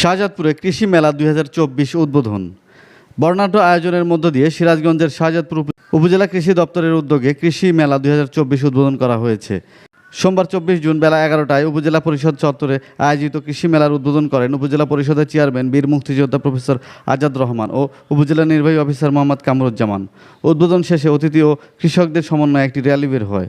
শাহজাদপুরে কৃষি মেলা দুই হাজার চব্বিশ উদ্বোধন। বর্ণাঢ্য আয়োজনের মধ্য দিয়ে সিরাজগঞ্জের শাহজাদপুর উপজেলা কৃষি দপ্তরের উদ্যোগে কৃষি মেলা দুই হাজার চব্বিশ উদ্বোধন করা হয়েছে। সোমবার চব্বিশ জুন বেলা এগারোটায় উপজেলা পরিষদ চত্বরে আয়োজিত কৃষি মেলার উদ্বোধন করেন উপজেলা পরিষদের চেয়ারম্যান বীর মুক্তিযোদ্ধা প্রফেসর আজাদ রহমান ও উপজেলা নির্বাহী অফিসার মোহাম্মদ কামরুজ্জামান। উদ্বোধন শেষে অতিথি ও কৃষকদের সমন্বয়ে একটি র্যালি বের হয়।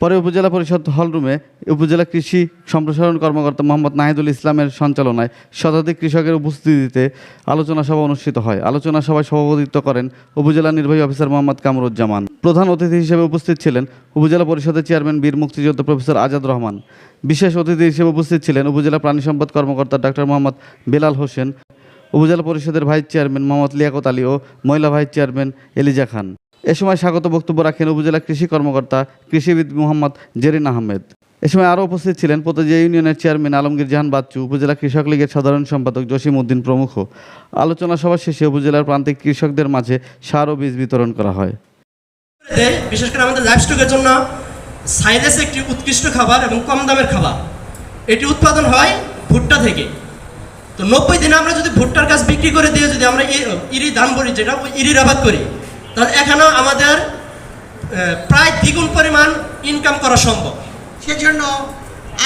পরে উপজেলা পরিষদ হলরুমে উপজেলা কৃষি সম্প্রসারণ কর্মকর্তা মোহাম্মদ নাহিদুল ইসলামের সঞ্চালনায় শতাধিক কৃষকের উপস্থিতিতে আলোচনা সভা অনুষ্ঠিত হয়। আলোচনা সভায় সভাপতিত্ব করেন উপজেলা নির্বাহী অফিসার মোহাম্মদ কামরুজ্জামান। প্রধান অতিথি হিসেবে উপস্থিত ছিলেন উপজেলা পরিষদের চেয়ারম্যান বীর মুক্তিযোদ্ধা প্রফেসর আজাদ রহমান। বিশেষ অতিথি হিসেবে উপস্থিত ছিলেন উপজেলা প্রাণী সম্পদ কর্মকর্তা ডাক্তার মোহাম্মদ বেলাল হোসেন, উপজেলা পরিষদের ভাইস চেয়ারম্যান মোহাম্মদ লিয়াকত আলী ও মহিলা ভাইস চেয়ারম্যান এলিজা খান। এ সময় স্বাগত বক্তব্য রাখেন উপজেলা কৃষি কর্মকর্তা কৃষিবিদ মোহাম্মদ জেরিন আহমেদ। এ সময় আরও উপস্থিত ছিলেন পতেজিয়া ইউনিয়নের চেয়ারম্যান আলমগীর জাহান বাচ্চু, উপজেলা কৃষক লীগের সাধারণ সম্পাদক জসিম উদ্দিন প্রমুখ। আলোচনা সভা শেষে উপজেলার প্রান্তিক কৃষকদের মাঝে সার ও বীজ বিতরণ করা হয়। বিশেষ করে আমাদের লাইভস্টকের জন্য সাইলেস একটি উৎকৃষ্ট খাবার এবং কম দামের খাবার। এটি উৎপাদন হয় ভুট্টা থেকে। তো নব্বই দিনে আমরা যদি ভুট্টার গাছ বিক্রি করে দিয়ে যদি আমরা ইরি ধান বলি যেটা ইরির আবাদ করি তাহলে এখানেও আমাদের প্রায় দ্বিগুণ পরিমাণ ইনকাম করা সম্ভব। সেজন্য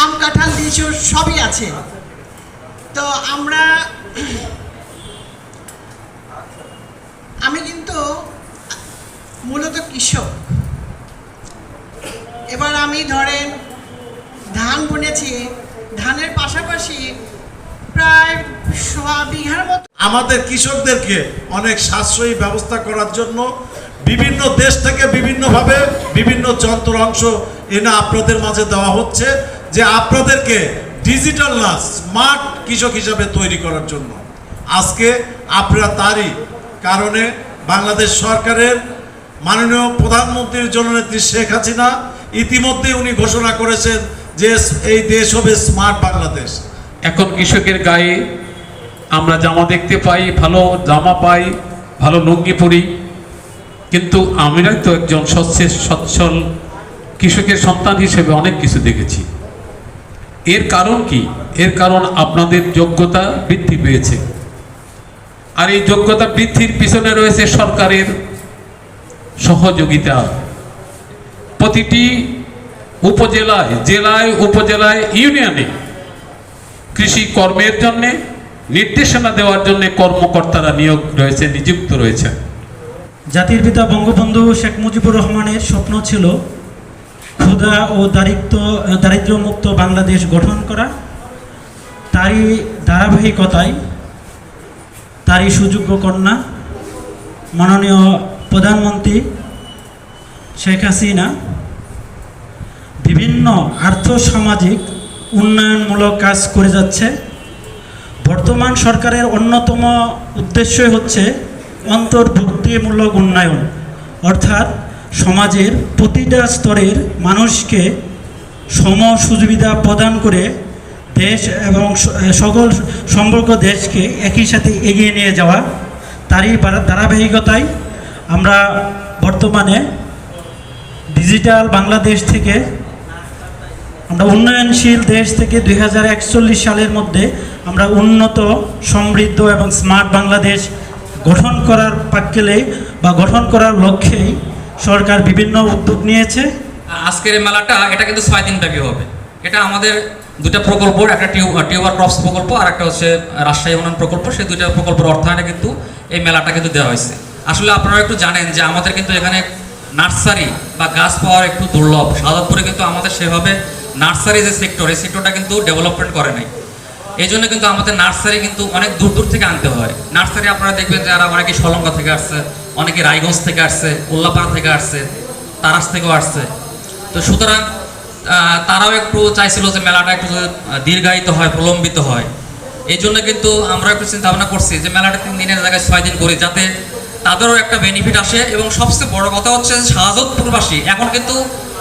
আম, কাঁঠাল, লিচু সবই আছে। তো আমরা, আমি কিন্তু মূলত কৃষক। এবার আমি ধরেন ধান বুনেছি, ধানের পাশাপাশি আমাদের কৃষকদেরকে অনেক সাশ্রয়ী ব্যবস্থা করার জন্য বিভিন্ন দেশ থেকে বিভিন্নভাবে বিভিন্ন যন্ত্র অংশ এনে আপনাদের মাঝে দেওয়া হচ্ছে যে আপনাদেরকে ডিজিটাল না স্মার্ট কৃষক হিসাবে তৈরি করার জন্য। আজকে আপনারা তারই কারণে বাংলাদেশ সরকারের মাননীয় প্রধানমন্ত্রীর জননেত্রী শেখ হাসিনা ইতিমধ্যে উনি ঘোষণা করেছেন যে এই দেশ হবে স্মার্ট বাংলাদেশ। এখন কৃষকের গায়ে আমরা জামা দেখতে পাই, ভালো জামা পাই, ভালো লুঙ্গি পরি। কিন্তু আমরা তো একজন সচ্ছের সচ্ছল কৃষকের সন্তান হিসেবে অনেক কিছু দেখেছি। এর কারণ কি? এর কারণ আপনাদের যোগ্যতা বৃদ্ধি পেয়েছে। আর এই যোগ্যতা বৃদ্ধির পিছনে রয়েছে সরকারের সহযোগিতা। প্রতিটি উপজেলায়, জেলায়, উপজেলায়, ইউনিয়নে কৃষি কর্মের জন্য, নির্দেশনা দেওয়ার জন্য কর্মকর্তারা নিয়োগ রয়েছে, নিযুক্ত রয়েছে। জাতির পিতা বঙ্গবন্ধু শেখ মুজিবুর রহমানের স্বপ্ন ছিল ক্ষুধা ও দারিদ্র, দারিদ্র্যমুক্ত বাংলাদেশ গঠন করা। তারই ধারাবাহিকতায়, তারই সুযোগ্য কন্যা, মাননীয় প্রধানমন্ত্রী শেখ হাসিনা, বিভিন্ন আর্থ সামাজিক উন্নয়নমূলক কাজ করে যাচ্ছে। বর্তমান সরকারের অন্যতম উদ্দেশ্যই হচ্ছে অন্তর্ভুক্তিমূলক উন্নয়ন। অর্থাৎ সমাজের প্রতিটা স্তরের মানুষকে সম সুবিধা প্রদান করে দেশ এবং সকল সম্পর্ক দেশকে একই সাথে এগিয়ে নিয়ে যাওয়া। তারই ধারাবাহিকতায় আমরা বর্তমানে ডিজিটাল বাংলাদেশ থেকে আমরা উন্নয়নশীল দেশ থেকে দুই হাজার একচল্লিশ সালের মধ্যে আমরা উন্নত, সমৃদ্ধ এবং স্মার্ট বাংলাদেশ গঠন করার পাক্কেলে বা গঠন করার লক্ষ্যেই সরকার বিভিন্ন উদ্যোগ নিয়েছে। আজকের এই মেলাটা, এটা কিন্তু ছয় দিন ব্যাপী হবে। এটা আমাদের দুটা প্রকল্প, একটা টিউ, টিউবার ক্রপস প্রকল্প আর একটা হচ্ছে রাজশাহী উন্নয়ন প্রকল্প। সেই দুইটা প্রকল্পের অর্থায়নে কিন্তু এই মেলাটা কিন্তু দেওয়া হয়েছে। আসলে আপনারা একটু জানেন যে আমাদের কিন্তু এখানে নার্সারি বা গাছ পাওয়ার একটু দুর্লভ। সাধারণপুরে কিন্তু আমাদের সেভাবে নার্সারি যে সেক্টর এই সেক্টরটা কিন্তু ডেভেলপমেন্ট করে নাই। এই জন্য কিন্তু আমাদের নার্সারি কিন্তু অনেক দূর দূর থেকে আনতে হয়। নার্সারি আপনারা দেখবেন যারা অনেকে সলঙ্গা থেকে আসছে অনেকে রায়গঞ্জ থেকে আসছে, উল্লাপাড়া থেকে আসছে, তারাস থেকেও আসছে। তো সুতরাং তারাও একটু চাইছিল যে মেলাটা একটু দীর্ঘায়িত হয়, প্রলম্বিত হয়। এই জন্য কিন্তু আমরা একটু চিন্তা ভাবনা করছি যে মেলাটা তিন দিনের জায়গায় ছয় দিন করি, যাতে তাদেরও একটা বেনিফিট আসে। এবং সবচেয়ে বড় কথা হচ্ছে শাহজাদপুরবাসী, এখন কিন্তু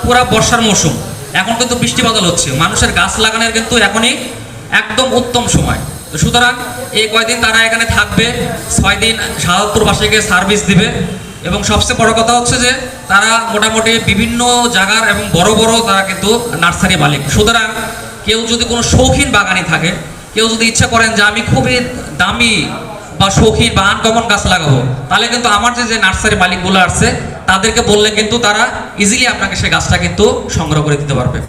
পুরা বর্ষার মৌসুম। এখন কিন্তু বৃষ্টি বাদল হচ্ছে। মানুষের গাছ লাগানোর কিন্তু এখনই একদম উত্তম সময়। সুতরাং এই কয়দিন তারা এখানে থাকবে, ছয় দিন শাহজাদপুরবাসীকে সার্ভিস দিবে। এবং সবচেয়ে বড় কথা হচ্ছে যে, তারা মোটামুটি বিভিন্ন জায়গার এবং বড় বড় তারা কিন্তু নার্সারি মালিক। সুতরাং কেউ যদি কোনো শৌখিন বাগানি থাকে, কেউ যদি ইচ্ছা করেন যে আমি খুবই দামি বা সখীর বা আনকমন গাছ লাগাবো? তাহলে কিন্তু আমার যে যে নার্সারি মালিকগুলো আছে তাদেরকে বললে কিন্তু তারা ইজিলি আপনাকে সেই গাছটা কিন্তু সংগ্রহ করে দিতে পারবে।